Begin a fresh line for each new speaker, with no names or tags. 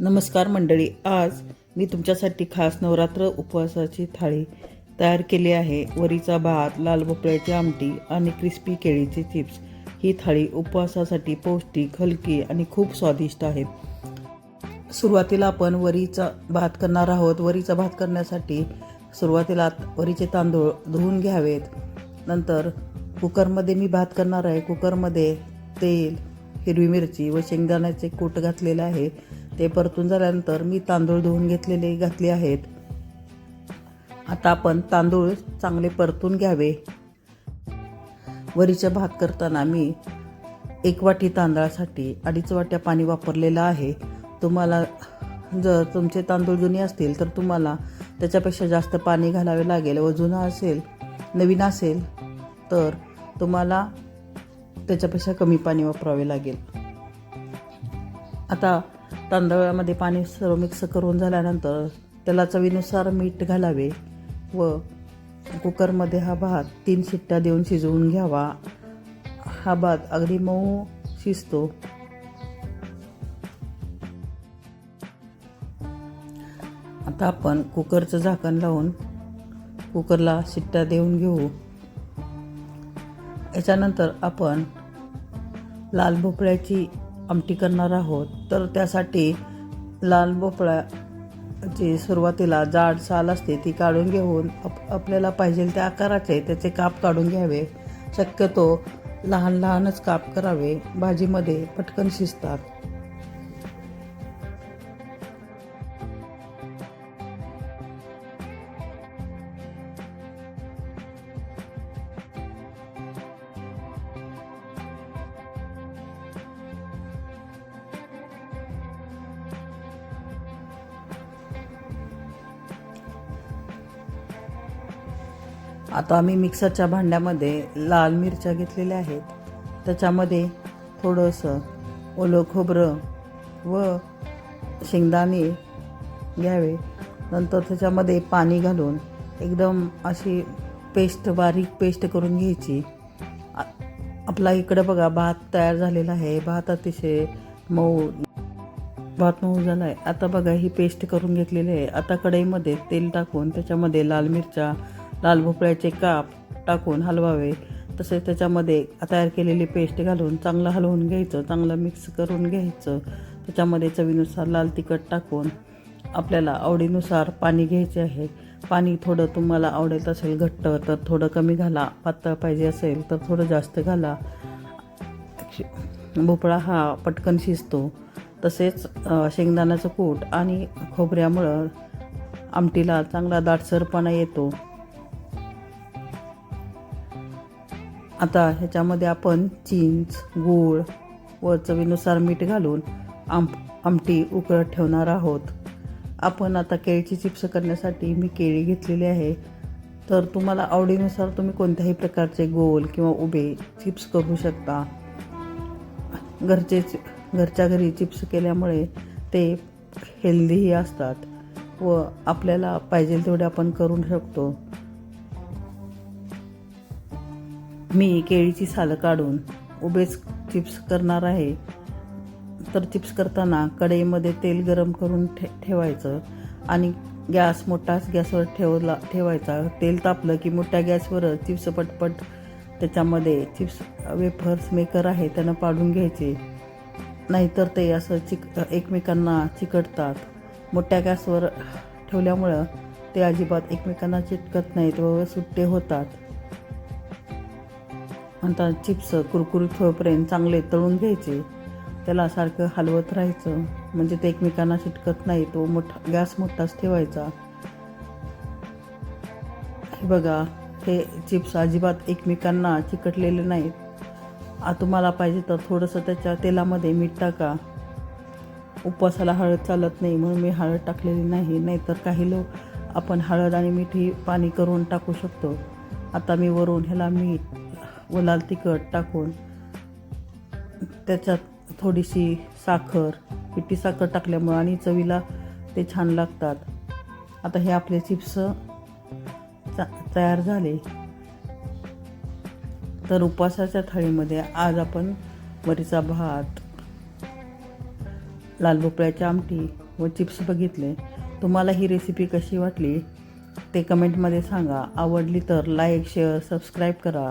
नमस्कार मंडळी. आज मी तुमच्यासाठी खास नवरात्र उपवासाची थाळी तयार केली आहे. वरीचा भात लाल भोपळ्याची आमटी आणि क्रिस्पी केळीचे चिप्स ही थाळी उपवासासाठी पौष्टिक हलकी आणि खूप स्वादिष्ट आहे. सुरुवातीला आपण वरीचा भात करणार आहोत. वरीचा भात करण्यासाठी सुरुवातीला वरीचे तांदूळ धुवून घ्यावेत. नंतर कुकरमध्ये मी भात करणार आहे. कुकरमध्ये तेल हिरवी मिरची व शेंगदाण्याचे कूट घातलेले आहे. ते परतून झाल्यानंतर मी तांदूळ धुवून घेतलेले घातले आहेत. आता आपण तांदूळ चांगले परतून घ्यावे. वरीचा भात करताना मी एक वाटी तांदळासाठी अडीच वाट्या पाणी वापरलेलं आहे. तुम्हाला जर तुमचे तांदूळ जुने असतील तर तुम्हाला त्याच्यापेक्षा जास्त पाणी घालावे लागेल. व जुना असेल नवीन असेल तर तुम्हाला त्याच्यापेक्षा कमी पाणी वापरावे लागेल. आता तांदळामध्ये पाणी सर्व मिक्स करून झाल्यानंतर त्याला चवीनुसार मीठ घालावे व कुकरमध्ये हा भात तीन शिट्ट्या देऊन शिजवून घ्यावा. हा भात अगदी मऊ शिजतो. आता आपण कुकरचं झाकण लावून कुकरला शिट्ट्या देऊन घेऊ. याच्यानंतर आपण लाल भोपळ्याची आमटी करणार आहोत. तर त्यासाठी लाल भोपळ्याची सुरुवातीला जाड साल असते ती काढून घेऊन आप आपल्याला पाहिजे त्या आकाराचे त्याचे काप काढून घ्यावे. शक्यतो लहान लहानच काप करावे. भाजीमध्ये पटकन शिजतात. आता आम्ही मिक्सरच्या भांड्यामध्ये लाल मिरच्या घेतलेल्या आहेत. त्याच्यामध्ये थोडंसं ओलं खोबरं व शेंगदाणे घ्यावे. नंतर त्याच्यामध्ये पाणी घालून एकदम अशी पेस्ट बारीक पेस्ट करून घ्यायची. आपला इकडं बघा भात तयार झालेला आहे. भात अतिशय मऊ भात मऊ झाला आहे आता बघा ही पेस्ट करून घेतलेली आहे. आता कढईमध्ये तेल टाकून त्याच्यामध्ये लाल मिरच्या लाल भोपळ्याचे काप टाकून हलवावे. तसेच त्याच्यामध्ये तयार केलेली पेस्ट घालून चांगलं हलवून घ्यायचं चांगलं मिक्स करून घ्यायचं. त्याच्यामध्ये चवीनुसार लाल तिखट टाकून आपल्याला आवडीनुसार पाणी घ्यायचे आहे. पाणी थोडं तुम्हाला आवडेल असेल घट्ट तर थोडं कमी घाला. पातळ पाहिजे असेल तर थोडं जास्त घाला. भोपळा हा पटकन शिजतो. तसेच शेंगदाण्याचं कूट आणि खोबऱ्यामुळं आमटीला चांगला दाटसरपणा येतो. आता ह्याच्यामध्ये आपण चिंच गूळ व चवीनुसार मीठ घालून आम आमटी उकळत ठेवणार आहोत. आपण आता केळीची चिप्स करण्यासाठी मी केळी घेतलेली आहे. तर तुम्हाला आवडीनुसार तुम्ही कोणत्याही प्रकारचे गोल किंवा उभे चिप्स करू शकता. घरचे घरच्या घरी चिप्स केल्यामुळे ते हेल्दीही असतात व आपल्याला पाहिजे तेवढे आपण करू शकतो. मी केळीची सालं काढून उभेच चिप्स करणार आहे. तर चिप्स करताना कढईमध्ये तेल गरम करून ठे ठेवायचं आणि गॅस मोठाच गॅसवर ठेवला ठेवायचा. तेल तापलं की मोठ्या गॅसवर चिप्स पटपट त्याच्यामध्ये चिप्स वेफर्स मेकर आहे त्यानं पाडून घ्यायचे. नाहीतर ते असं चिक एकमेकांना चिकटतात. मोठ्या गॅसवर ठेवल्यामुळं ते अजिबात एकमेकांना चिटकत नाहीत व सुट्टे होतात. नंतर चिप्स कुरकुरीत होईपर्यंत चांगले तळून घ्यायचे. त्याला सारखं हलवत राहायचं. म्हणजे ते एकमेकांना चिटकत नाही. तो मोठा गॅस मोठाच ठेवायचा. हे बघा हे चिप्स अजिबात एकमेकांना चिकटलेले नाहीत. आ तुम्हाला पाहिजे तर थोडंसं त्याच्या तेलामध्ये मीठ टाका. उपवासाला हळद चालत नाही म्हणून मी हळद टाकलेली नाही. नाहीतर काही लोक आपण हळद आणि मीठ ही पाणी करून टाकू शकतो. आता मी वरून ह्याला मीठ व लाल तिखट टाकून त्याच्यात थोडीशी साखर पिठी साखर टाकल्यामुळं आणि चवीला ते छान लागतात. आता हे आपले चिप्स चा तयार झाले. तर उपवासाच्या थाळीमध्ये आज आपण वरीचा भात लाल भोपळ्याची आमटी व चिप्स बघितले. तुम्हाला ही रेसिपी कशी वाटली ते कमेंटमध्ये सांगा. आवडली तर लाईक शेअर सबस्क्राईब करा.